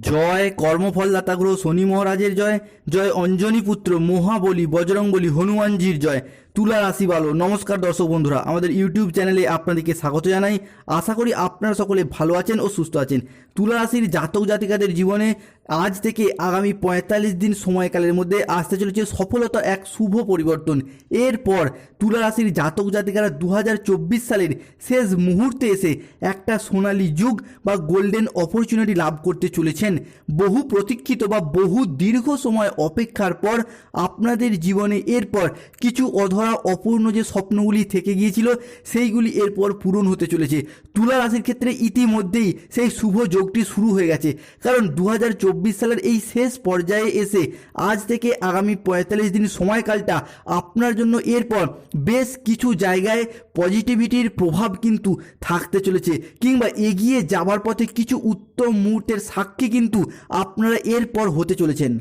জয় কর্মফলদাতা গ্রহ শনি মহারাজের জয় জয় অঞ্জনী পুত্র মহাবলী বজরঙ্গলী হনুমানজির জয়। তুলা রাশি ভালো। নমস্কার দর্শক বন্ধুরা, আমাদের ইউটিউব চ্যানেলে আপনাদেরকে স্বাগত জানাই। আশা করি আপনারা সকলে ভালো আছেন ও সুস্থ আছেন। তুলা রাশির জাতক জাতিকাদের জীবনে আজ থেকে আগামী পঁয়তাল্লিশ দিন সময়কালের মধ্যে আসতে চলেছে সফলতা এক শুভ পরিবর্তন। এরপর তুলা রাশির জাতক জাতিকারা দু হাজার চব্বিশ সালের শেষ মুহূর্তে এসে একটা সোনালী যুগ বা গোল্ডেন অপরচুনিটি লাভ করতে চলেছেন। বহু প্রতীক্ষিত বা বহু দীর্ঘ সময় অপেক্ষার পর আপনাদের জীবনে এরপর কিছু অধরা অপূর্ণ যে স্বপ্নগুলি থেকে গিয়েছিল, সেইগুলি এরপর পূরণ হতে চলেছে। তুলা রাশির ক্ষেত্রে ইতিমধ্যেই সেই শুভ যোগটি শুরু হয়ে গেছে। কারণ দু হাজার চব্বিশ সালের এই শেষ পর্যায়ে এসে আজ থেকে আগামী পঁয়তাল্লিশ দিন সময়কালটা আপনার জন্য এরপর বেশ কিছু জায়গায় পজিটিভিটির প্রভাব কিন্তু থাকতে চলেছে। কিংবা এগিয়ে যাবার পথে কিছু উত্তম মুহূর্তের সাক্ষী কিন্তু আপনারা এরপর হতে চলেছেন।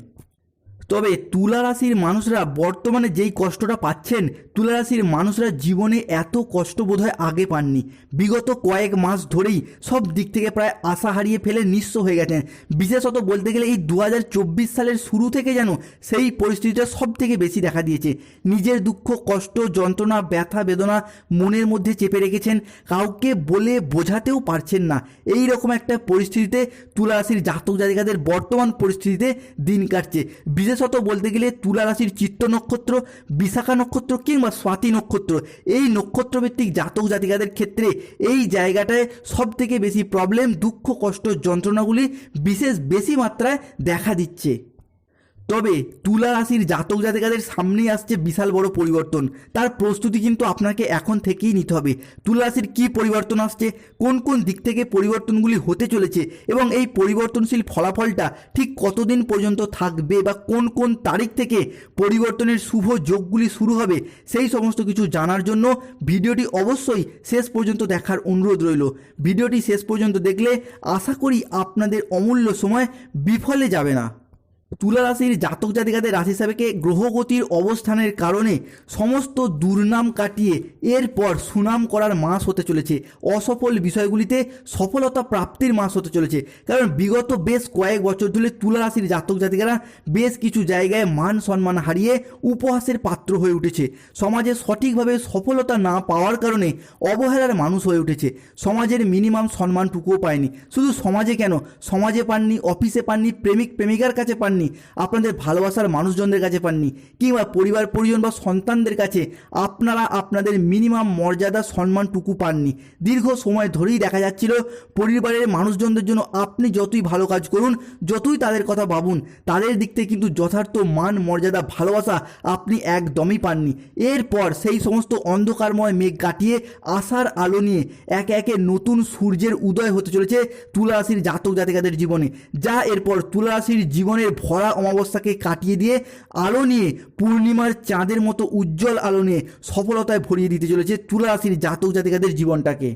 তবে তুলা রাশির মানুষরা বর্তমানে যেই কষ্টটা পাচ্ছেন, তুলা রাশির মানুষরা জীবনে এত কষ্ট বোধহয় আগে পাননি। বিগত কয়েক মাস ধরেই সব দিক থেকে প্রায় আশা হারিয়ে ফেলে নিঃস্ব হয়ে গেছেন। বিশেষত বলতে গেলে এই দু হাজার চব্বিশ সালের শুরু থেকে যেন সেই পরিস্থিতিটা সব থেকে বেশি দেখা দিয়েছে। নিজের দুঃখ, কষ্ট, যন্ত্রণা, ব্যথা, বেদনা মনের মধ্যে চেপে রেখেছেন। কাউকে বলে বোঝাতেও পারছেন না। এই রকম একটা পরিস্থিতিতে তুলা রাশির জাতক জাতিকাদের বর্তমান পরিস্থিতিতে দিন কাটছে। বিশেষত বলতে গেলে তুলা রাশির চিত্ত নক্ষত্র, বিশাখা নক্ষত্র কিংবা স্বাতি নক্ষত্র। এই নক্ষত্রভিত্তিক জাতক জাতিকাদের ক্ষেত্রে এই জায়গাটায় সব থেকে বেশি প্রবলেম দুঃখ, কষ্ট যন্ত্রণাগুলি বিশেষ বেশি মাত্রায় দেখা দিচ্ছে। তবে তুলা রাশির জাতক জাতিকাদের সামনেই আসছে বিশাল বড় পরিবর্তন। তার প্রস্তুতি কিন্তু আপনাকে এখন থেকেই নিতে হবে। তুলা রাশির কী পরিবর্তন আসছে, কোন কোন দিক থেকে পরিবর্তনগুলি হতে চলেছে, এবং এই পরিবর্তনশীল ফলাফলটা ঠিক কতদিন পর্যন্ত থাকবে বা কোন কোন তারিখ থেকে পরিবর্তনের শুভ যোগগুলি শুরু হবে, সেই সমস্ত কিছু জানার জন্য ভিডিওটি অবশ্যই শেষ পর্যন্ত দেখার অনুরোধ রইল। ভিডিওটি শেষ পর্যন্ত দেখলে আশা করি আপনাদের অমূল্য সময় বিফলে যাবে না। তুলা রাশির জাতক জাতিকাদের রাশি হিসাবেকে গ্রহগতির অবস্থানের কারণে সমস্ত দুর্নাম কাটিয়ে এরপর সুনাম করার মাস হতে চলেছে। অসফল বিষয়গুলিতে সফলতা প্রাপ্তির মাস হতে চলেছে। কারণ বিগত বেশ কয়েক বছর ধরে তুলা রাশির জাতক জাতিকারা বেশ কিছু জায়গায় মান সম্মান হারিয়ে উপহাসের পাত্র হয়ে উঠেছে। সমাজে সঠিকভাবে সফলতা না পাওয়ার কারণে অবহেলার মানুষ হয়ে উঠেছে। সমাজের মিনিমাম সম্মানটুকুও পায়নি। শুধু সমাজে কেন? সমাজে পাননি, অফিসে পাননি প্রেমিক প্রেমিকার কাছে পাননি। আপনাদের ভালোবাসার মানুষজনদের কাছে পাননি, কিংবা পরিবার, পরিজন বা সন্তানদের কাছে আপনারা আপনাদের মিনিমাম মর্যাদা, সম্মানটুকু পাননি। দীর্ঘ সময় ধরেই দেখা যাচ্ছিল, পরিবারের মানুষজনদের জন্য আপনি যতই ভালো কাজ করুন, যতই তাদের কথা ভাবুন, তাদের দিক থেকে কিন্তু যথার্থ মান, মর্যাদা, ভালোবাসা আপনি একদমই পাননি। এরপর সেই সমস্ত অন্ধকারময় মেঘ কাটিয়ে, আশার আলো নিয়ে একে একে নতুন সূর্যের উদয় হতে চলেছে তুলা রাশির জাতক জাতিকাদের জীবনে, যা এরপর তুলা রাশির জীবনের ভরা অমাবস্যাকে কাটিয়ে দিয়ে আলো নিয়ে পূর্ণিমার চাঁদের মতো উজ্জ্বল আলো নিয়ে সফলতায় ভরিয়ে দিতে চলেছে তুলা রাশির জাতক জাতিকাদের জীবনটাকে।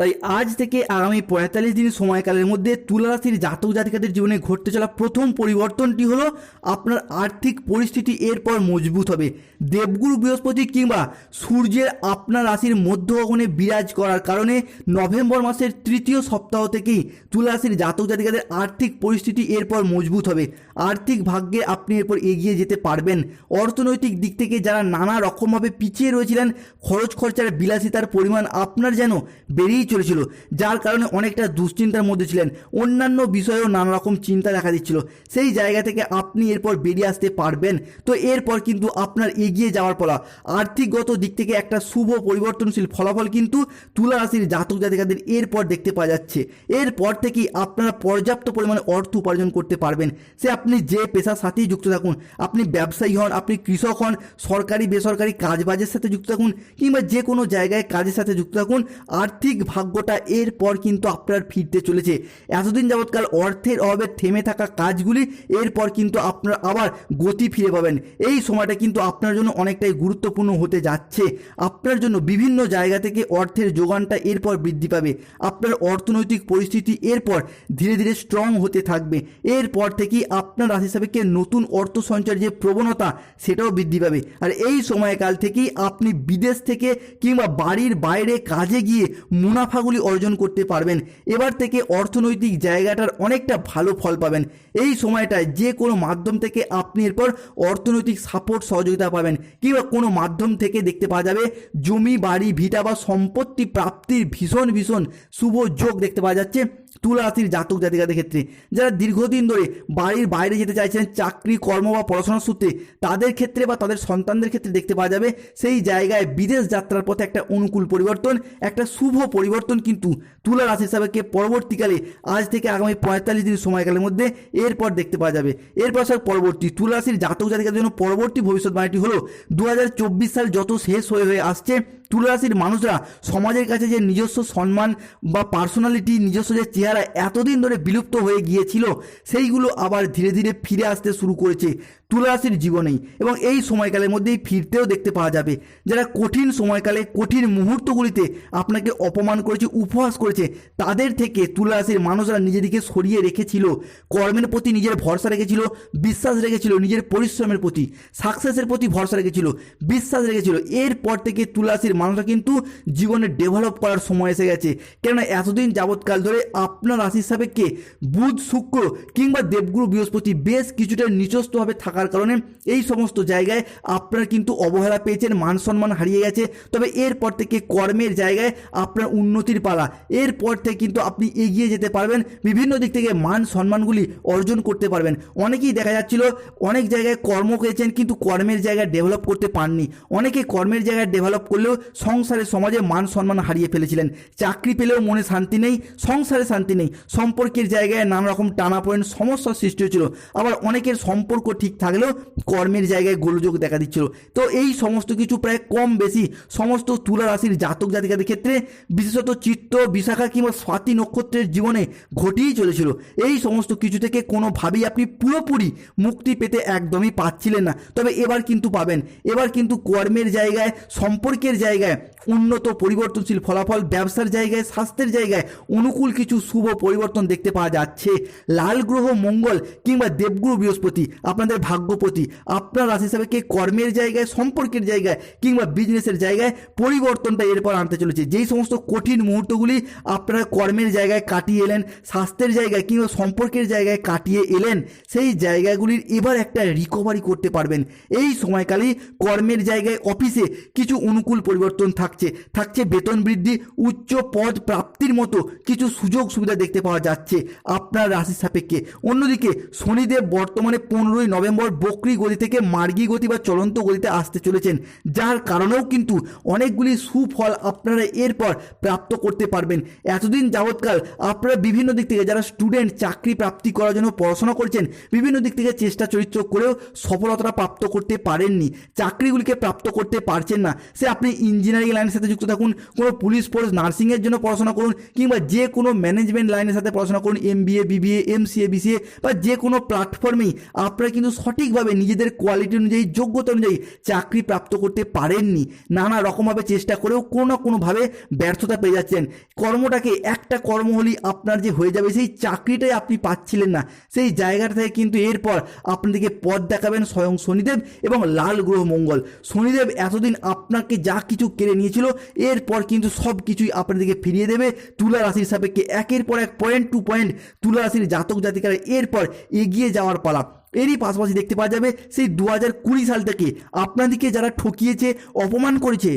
তাই আজ থেকে আগামী পঁয়তাল্লিশ দিন সময়কালের মধ্যে তুলা রাশির জাতক জাতিকাদের জীবনে ঘটতে চলা প্রথম পরিবর্তনটি হলো আপনার আর্থিক পরিস্থিতি এরপর মজবুত হবে। দেবগুরু বৃহস্পতি কিংবা সূর্যের আপনার রাশির মধ্য গগনে বিরাজ করার কারণে নভেম্বর মাসের তৃতীয় সপ্তাহ থেকেই তুলা রাশির জাতক জাতিকাদের আর্থিক পরিস্থিতি এরপর মজবুত হবে। আর্থিক ভাগ্যে আপনি এরপর এগিয়ে যেতে পারবেন। অর্থনৈতিক দিক থেকে যারা নানা রকমভাবে পিছিয়ে রয়েছিলেন, খরচ খরচার বিলাসিতার পরিমাণ আপনার যেন বেড়েই চলেছিল, যার কারণে অনেকটা দুশ্চিন্তার মধ্যে ছিলেন। অন্যান্য বিষয়েও নানা রকম চিন্তা দেখা দিচ্ছিল। সেই জায়গা থেকে আপনি এরপর বেরিয়ে আসতে পারবেন। তো এরপর কিন্তু আপনার এগিয়ে যাওয়ার পলা। আর্থিকগত দিক থেকে একটা শুভ পরিবর্তনশীল ফলাফল কিন্তু তুলা রাশির জাতক জাতিকাদের এরপর দেখতে পাওয়া যাচ্ছে। এরপর থেকেই আপনারা পর্যাপ্ত পরিমাণে অর্থ উপার্জন করতে পারবেন। সে আপনি যে পেশার সাথেই যুক্ত থাকুন, আপনি ব্যবসায়ী হন, আপনি কৃষক হন, সরকারি, বেসরকারি কাজবাজের সাথে যুক্ত থাকুন, কিংবা যে কোনো জায়গায় কাজের সাথে যুক্ত থাকুন, আর্থিক ভাগ্যটা এরপর কিন্তু আপনার ফিরতে চলেছে। এতদিন যাবৎকাল অর্থের অভাবে থেমে থাকা কাজগুলি এরপর কিন্তু আপনার আবার গতি ফিরে পাবেন। এই সময়টা কিন্তু আপনার জন্য অনেকটাই গুরুত্বপূর্ণ হতে যাচ্ছে। আপনার জন্য বিভিন্ন জায়গা থেকে অর্থের যোগানটা এরপর বৃদ্ধি পাবে। আপনার অর্থনৈতিক পরিস্থিতি এরপর ধীরে ধীরে স্ট্রং হতে থাকবে। এরপর থেকেই আপনার রাশি সাপেক্ষে নতুন অর্থ সঞ্চয়ের যে প্রবণতা, সেটাও বৃদ্ধি পাবে। আর এই সময়কাল থেকেই আপনি বিদেশ থেকে কিংবা বাড়ির বাইরে কাজে গিয়ে মুনাফা মুনাফাগুলি অর্জন করতে পারবেন। এবার থেকে অর্থনৈতিক জায়গাটার অনেকটা ভালো ফল পাবেন। এই সময়টায় যে কোনো মাধ্যম থেকে আপনি এরপর অর্থনৈতিক সাপোর্ট সহযোগিতা পাবেন। কিংবা কোনো মাধ্যম থেকে দেখতে পাওয়া যাবে, জমি, বাড়ি, ভিটা বা সম্পত্তি প্রাপ্তির ভীষণ ভীষণ শুভ যোগ দেখতে পাওয়া যাচ্ছে। তুলা রাশির জাতক জাতিকাদের ক্ষেত্রে যারা দীর্ঘদিন ধরে বাড়ির বাইরে যেতে চাইছেন, চাকরি, কর্ম বা পড়াশোনার সূত্রে তাদের ক্ষেত্রে বা তাদের সন্তানদের ক্ষেত্রে দেখতে পাওয়া যাবে সেই জায়গায় বিদেশ যাত্রার পথে একটা অনুকূল পরিবর্তন, একটা শুভ পরিবর্তন কিন্তু তুলা রাশি হিসাবে কে পরবর্তীকালে আজ থেকে আগামী পঁয়তাল্লিশ দিন সময়কালের মধ্যে এরপর দেখতে পাওয়া যাবে। এরপর স্যার পরবর্তী তুলা রাশির জাতক জাতিকাদের জন্য পরবর্তী ভবিষ্যৎবাণীটি হলো দু হাজার চব্বিশ সাল যত শেষ হয়ে হয়ে আসছে তুলা রাশির মানুষরা সমাজের কাছে যে নিজস্ব সম্মান বা পার্সোনালিটি নিজস্ব যে চেহারা এতদিন ধরে বিলুপ্ত হয়ে গিয়েছিল, সেইগুলো আবার ধীরে ধীরে ফিরে আসতে শুরু করেছে। তুলা রাশির জীবনেই এবং এই সময়কালের মধ্যেই ফিরতেও দেখতে পাওয়া যাবে। যারা কঠিন সময়কালে, কঠিন মুহূর্তগুলিতে আপনাকে অপমান করেছে, উপহাস করেছে, তাদের থেকে তুলা রাশির মানুষরা নিজেদেরকে সরিয়ে রেখেছিল। কর্মের প্রতি নিজের ভরসা রেখেছিল, বিশ্বাস রেখেছিল, নিজের পরিশ্রমের প্রতি সাকসেসের প্রতি ভরসা রেখেছিল, বিশ্বাস রেখেছিল। এরপর থেকে তুলা রাশির মানুষরা কিন্তু জীবনে ডেভেলপ করার সময় এসে গেছে। কেননা এতদিন যাবৎকাল ধরে আপনার রাশির সাপেক্ষে বুধ, শুক্র কিংবা দেবগুরু বৃহস্পতি বেশ কিছুটা নিচস্থভাবে থাকার কারণে এই সমস্ত জায়গায় আপনার কিন্তু অবহেলা পেয়েছেন, মান সম্মান হারিয়ে গেছে। তবে এরপর থেকে কর্মের জায়গায় আপনার উন্নতির পালা। এরপর থেকে কিন্তু আপনি এগিয়ে যেতে পারবেন, বিভিন্ন দিক থেকে মান সম্মানগুলি অর্জন করতে পারবেন। অনেকেই দেখা যাচ্ছিল, অনেক জায়গায় কর্ম করেছেন কিন্তু কর্মের জায়গায় ডেভেলপ করতে পাননি। অনেকে কর্মের জায়গায় ডেভেলপ করলেও সংসারে, সমাজে মান সম্মান হারিয়ে ফেলেছিলেন। চাকরি পেলেও মনে শান্তি নেই, সংসারে শান্তি নেই। সম্পর্কের জায়গায় নানা রকম টানা পয়েন্ট সমস্যার সৃষ্টি হয়েছিল। আবার অনেকের সম্পর্ক ঠিক থাকলেও কর্মের জায়গায় গোলযোগ দেখা দিচ্ছিল। তো এই সমস্ত কিছু প্রায় কম বেশি সমস্ত তুলা রাশির জাতক জাতিকাদের ক্ষেত্রে, বিশেষত চিত্ত, বিশাখা কিংবা স্বাতি নক্ষত্রের জীবনে ঘটিয়েই চলেছিল। এই সমস্ত কিছু থেকে কোনোভাবেই আপনি পুরোপুরি মুক্তি পেতে একদমই পাচ্ছিলেন না। তবে এবার কিন্তু পাবেন। এবার কিন্তু কর্মের জায়গায়, সম্পর্কের জায়গায় উন্নত পরিবর্তনশীল ফলাফল, ব্যবসার জায়গায়, স্বাস্থ্যের জায়গায় অনুকূল কিছু শুভ পরিবর্তন দেখতে পাওয়া যাচ্ছে। লাল গ্রহ, মঙ্গল কিংবা দেবগুরু বৃহস্পতি, আপনাদের ভাগ্যপতি। আপনার রাশি হিসাবে কে কর্মের জায়গায়, সম্পর্কের জায়গায় কিংবা বিজনেসের জায়গায় পরিবর্তনটা এরপর আনতে চলেছে। যেই সমস্ত কঠিন মুহূর্তগুলি আপনারা কর্মের জায়গায় কাটিয়ে এলেন, স্বাস্থ্যের জায়গায় কিংবা সম্পর্কের জায়গায় কাটিয়ে এলেন, সেই জায়গাগুলির এবার একটা রিকভারি করতে পারবেন। এই সময়কালেই কর্মের জায়গায় অফিসে কিছু অনুকূল পরিবর্তন থাকছে। থাকছে বেতন বৃদ্ধি, উচ্চ পদ প্রাপ্তির মতো কিছু সুযোগ সুবিধা দেখতে পাওয়া যাচ্ছে আপনার রাশির সাপেক্ষে। অন্যদিকে শনিদেব বর্তমানে পনেরোই নভেম্বর বকরি গতি থেকে মার্গী গতি বা চলন্ত গতিতে আসতে চলেছেন। যার কারণেও কিন্তু অনেকগুলি সুফল আপনারা এরপর প্রাপ্ত করতে পারবেন। এতদিন যাবৎকাল আপনারা বিভিন্ন দিক থেকে যারা স্টুডেন্ট চাকরি প্রাপ্তি করার জন্য পড়াশোনা করছেন, বিভিন্ন দিক থেকে চেষ্টা চরিত্র করেও সফলতাটা প্রাপ্ত করতে পারেননি। চাকরিগুলিকে প্রাপ্ত করতে পারছেন না। সে আপনি ইঞ্জিনিয়ারিং লাইনের সাথে যুক্ত থাকুন, কোনো পুলিশ ফোর্স নার্সিংয়ের জন্য পড়াশোনা করুন, কিংবা যে কোনো ম্যানেজমেন্ট লাইনের সাথে পড়াশোনা করুন MBA BBA MCA BCA বা যে কোনো প্ল্যাটফর্মেই আপনারা কিন্তু সঠিকভাবে নিজেদের কোয়ালিটি অনুযায়ী, যোগ্যতা অনুযায়ী চাকরি প্রাপ্ত করতে পারেননি। নানা রকমভাবে চেষ্টা করেও কোনো না কোনোভাবে ব্যর্থতা পেয়ে যাচ্ছেন। কর্মটাকে একটা কর্ম হলেই আপনার যে হয়ে যাবে, সেই চাকরিটাই আপনি পাচ্ছিলেন না। সেই জায়গাটা থেকে কিন্তু এরপর আপনাদেরকে পথ দেখাবেন স্বয়ং শনিদেব এবং লাল গ্রহ মঙ্গল। শনিদেব এতদিন আপনাকে যা কিছু কেড়ে নিয়েছিল, এরপর কিন্তু সব কিছুই আপনাদেরকে ফিরিয়ে দেবে। তুলা রাশির সাপেক্ষে একের পর এক পয়েন্ট টু পয়েন্ট তুলা রাশির জাতক জাতিকারা এরপর এগিয়ে যাওয়ার পালা। এরই পাশাপাশি দেখতে পাওয়া যাবে সেই দু হাজার কুড়ি সাল থেকে। আপনাদেরকে যারা ঠকিয়েছে, অপমান করেছে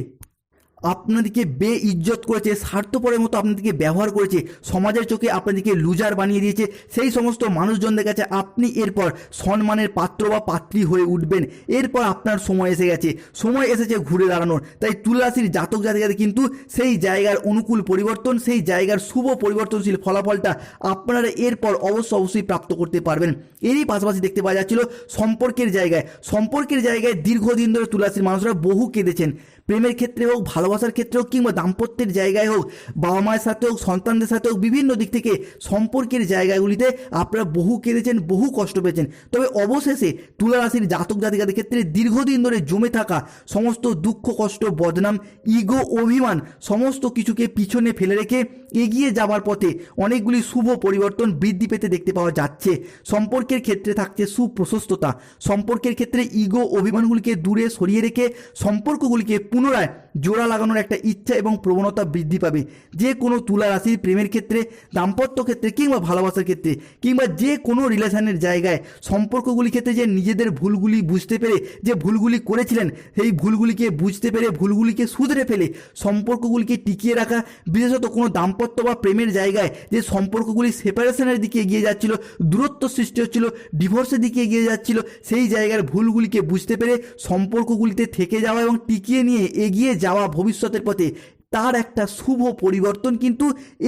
আপনাদেরকে বে ইজ্জত করেছে, স্বার্থপরের মতো আপনাদেরকে ব্যবহার করেছে, সমাজের চোখে আপনাদেরকে লুজার বানিয়ে দিয়েছে, সেই সমস্ত মানুষজনদের কাছে আপনি এরপর সম্মানের পাত্র বা পাত্রী হয়ে উঠবেন। এরপর আপনার সময় এসে গেছে। সময় এসেছে ঘুরে দাঁড়ানোর। তাই তুলারাশির জাতক জাতিকাদের কিন্তু সেই জায়গার অনুকূল পরিবর্তন, সেই জায়গার শুভ পরিবর্তনশীল ফলাফলটা আপনারা এরপর অবশ্য অবশ্যই প্রাপ্ত করতে পারবেন। এরই পাশাপাশি দেখতে পাওয়া যাচ্ছিল সম্পর্কের জায়গায়। সম্পর্কের জায়গায় দীর্ঘদিন ধরে তুলারাশির মানুষরা বহু কেঁদেছেন। প্রেমের ক্ষেত্রে হোক ভালোবাসার ক্ষেত্রে হোক কিংবা দাম্পত্যের জায়গায় হোক, বাবা মায়ের সাথে হোক, সন্তানদের সাথে হোক, বিভিন্ন দিক থেকে সম্পর্কের জায়গাগুলিতে আপনারা বহু কেঁদেছেন বহু কষ্ট পেয়েছেন। তবে অবশেষে তুলা রাশির জাতক জাতিকাদের ক্ষেত্রে দীর্ঘদিন ধরে জমে থাকা সমস্ত দুঃখ, কষ্ট, বদনাম, ইগো, অভিমান, সমস্ত কিছুকে পিছনে ফেলে রেখে এগিয়ে যাওয়ার পথে অনেকগুলি শুভ পরিবর্তন বৃদ্ধি পেতে দেখতে পাওয়া যাচ্ছে। সম্পর্কের ক্ষেত্রে থাকছে সুপ্রশস্ততা। সম্পর্কের ক্ষেত্রে ইগো, অভিমানগুলিকে দূরে সরিয়ে রেখে সম্পর্কগুলিকে পুনরায় জোড়া লাগানো লাগানোর একটা ইচ্ছা এবং প্রবণতা বৃদ্ধি পাবে। যে কোনো তুলা রাশির প্রেমের ক্ষেত্রে, দাম্পত্য ক্ষেত্রে কিংবা ভালোবাসার ক্ষেত্রে কিংবা যে কোনো রিলেশনের জায়গায় সম্পর্কগুলি ক্ষেত্রে যে নিজেদের ভুলগুলি বুঝতে পেরে, যে ভুলগুলি করেছিলেন, সেই ভুলগুলিকে বুঝতে পেরে, ভুলগুলিকে শুধরে ফেলে সম্পর্কগুলিকে টিকিয়ে রাখা, বিশেষত কোনো দাম্পত্য বা প্রেমের জায়গায় যে সম্পর্কগুলি সেপারেশনের দিকে এগিয়ে যাচ্ছিল, দূরত্ব সৃষ্টি হচ্ছিল ডিভোর্সের দিকে এগিয়ে যাচ্ছিল, সেই জায়গার ভুলগুলিকে বুঝতে পেরে সম্পর্কগুলিতে থেকে যাওয়া এবং টিকিয়ে নিয়ে এগিয়ে যাওয়া ভবিষ্যতের পথে তার একটা শুভ পরিবর্তন কিন্তু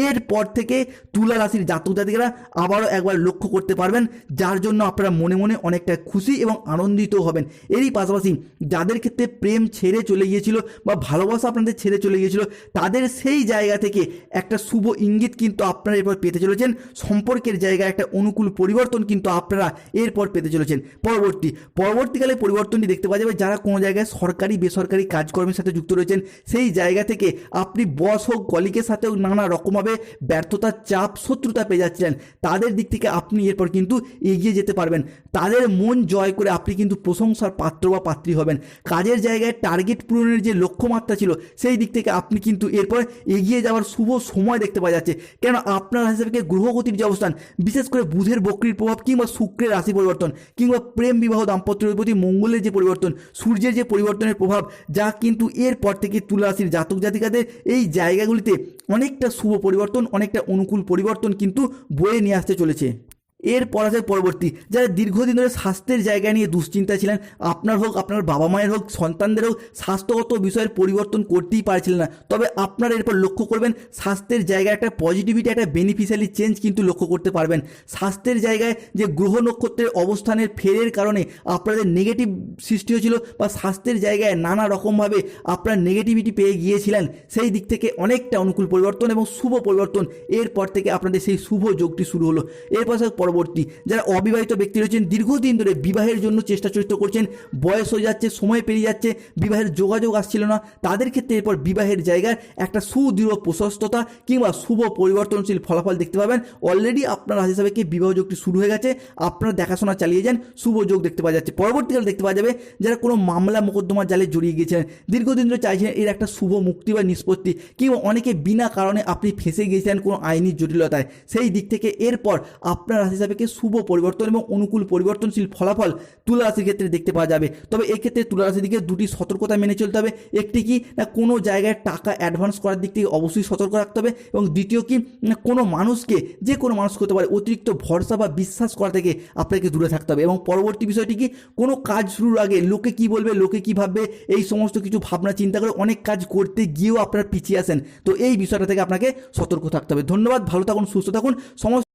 এরপর থেকে তুলা রাশির জাতক জাতিকারা আবারও একবার লক্ষ্য করতে পারবেন, যার জন্য আপনারা মনে মনে অনেকটা খুশি এবং আনন্দিত হবেন। এরই পাশাপাশি যাদের ক্ষেত্রে প্রেম ছেড়ে চলে গিয়েছিল বা ভালোবাসা আপনাদের ছেড়ে চলে গিয়েছিল, তাদের সেই জায়গা থেকে একটা শুভ ইঙ্গিত কিন্তু আপনারা এরপর পেতে চলেছেন। সম্পর্কের জায়গায় একটা অনুকূল পরিবর্তন কিন্তু আপনারা এরপর পেতে চলেছেন। পরবর্তী, পরবর্তীকালে পরিবর্তনটি দেখতে পাওয়া যাবে যারা কোনো জায়গায় সরকারি, বেসরকারি কাজকর্মের সাথে যুক্ত রয়েছেন, সেই জায়গা থেকে আপনি বস হোক কলিকের সাথেও নানা রকমভাবে ব্যর্থতার চাপ, শত্রুতা পেয়ে যাচ্ছিলেন। তাদের দিক থেকে আপনি এরপর কিন্তু এগিয়ে যেতে পারবেন। তাদের মন জয় করে আপনি কিন্তু প্রশংসার পাত্র বা পাত্রী হবেন। কাজের জায়গায় টার্গেট পূরণের যে লক্ষ্যমাত্রা ছিল, সেই দিক থেকে আপনি কিন্তু এরপর এগিয়ে যাওয়ার শুভ সময় দেখতে পাওয়া যাচ্ছে। কেন আপনার হিসেবে গ্রহগতির যে অবস্থান, বিশেষ করে বুধের বক্রির প্রভাব কিংবা শুক্রের রাশি পরিবর্তন, কিংবা প্রেম বিবাহ দাম্পত্যের প্রতি মঙ্গলের যে পরিবর্তন, সূর্যের যে পরিবর্তনের প্রভাব, যা কিন্তু এরপর থেকে তুলা রাশির জাতক জাতিকাদের এই জায়গাগুলিতে অনেকটা শুভ পরিবর্তন অনেকটা অনুকূল পরিবর্তন কিন্তু বয়ে নিয়ে আসতে চলেছে। এরপর আছে পরবর্তী, যারা দীর্ঘদিন ধরে স্বাস্থ্যের জায়গা নিয়ে দুশ্চিন্তা ছিলেন, আপনার হোক, আপনার বাবা মায়ের হোক, সন্তানদের হোক, স্বাস্থ্যগত বিষয়ের পরিবর্তন করতেই পারছিলেন না। তবে আপনারা এরপর লক্ষ্য করবেন, স্বাস্থ্যের জায়গায় একটা পজিটিভিটি একটা বেনিফিশিয়ালি চেঞ্জ কিন্তু লক্ষ্য করতে পারবেন। স্বাস্থ্যের জায়গায় যে গ্রহ নক্ষত্রের অবস্থানের ফেরের কারণে আপনাদের নেগেটিভ সৃষ্টি হয়েছিল বা স্বাস্থ্যের জায়গায় নানা রকমভাবে আপনারা নেগেটিভিটি পেয়ে গিয়েছিলেন, সেই দিক থেকে অনেকটা অনুকূল পরিবর্তন এবং শুভ পরিবর্তন। এরপর থেকে আপনাদের সেই শুভ যোগটি শুরু হলো। এরপর স্যার পরবর্তী। যারা অবিবাহিত ব্যক্তি রয়েছেন, দীর্ঘদিন ধরে বিবাহের জন্য চেষ্টা চরিত্র করছেন, বয়স হয়ে যাচ্ছে, সময় পেরিয়ে যাচ্ছে, বিবাহের যোগাযোগ আসছিল না, তাদের ক্ষেত্রে এরপর বিবাহের জায়গায় একটা সুদৃঢ় প্রশস্ততা কিংবা শুভ পরিবর্তনশীল ফলাফল দেখতে পাবেন। অলরেডি আপনার রাশি হিসাবে কি বিবাহ যোগটি শুরু হয়ে গেছে, আপনারা দেখাশোনা চালিয়ে যান, শুভ যোগ দেখতে পাওয়া যাচ্ছে। পরবর্তীকালে দেখতে পাওয়া যাবে, যারা কোনো মামলা মোকদ্দমার জালে জড়িয়ে গিয়েছেন, দীর্ঘদিন ধরে চাইছেন এর একটা শুভ মুক্তি বা নিষ্পত্তি, কিংবা অনেকে বিনা কারণে আপনি ফেঁসে গিয়েছেন কোনো আইনি জটিলতায়, সেই দিক থেকে এরপর আপনার রাশি কি শুভ পরিবর্তন এবং অনুকূল পরিবর্তনশীল ফলাফল তুলা রাশির ক্ষেত্রে দেখতে পাওয়া যাবে। তবে এক্ষেত্রে তুলা রাশির দিকে দুটি সতর্কতা মেনে চলতে হবে। একটি কি, না কোনো জায়গায় টাকা অ্যাডভান্স করার দিক থেকে অবশ্যই সতর্ক রাখতে হবে এবং দ্বিতীয় কি, না কোনো মানুষকে, যে কোনো মানুষ করতে পারে অতিরিক্ত ভরসা বা বিশ্বাস করা থেকে আপনাকে দূরে থাকতে হবে। এবং পরবর্তী বিষয়টি কি, কোনো কাজ শুরুর আগে লোকে কি বলবে, লোকে কি ভাববে, এই সমস্ত কিছু ভাবনা চিন্তা করে অনেক কাজ করতে গিয়েও আপনারা পিছিয়ে আসেন। তো এই বিষয়টা থেকে আপনাকে সতর্ক থাকতে হবে। ধন্যবাদ, ভালো থাকুন, সুস্থ থাকুন। সমস্ত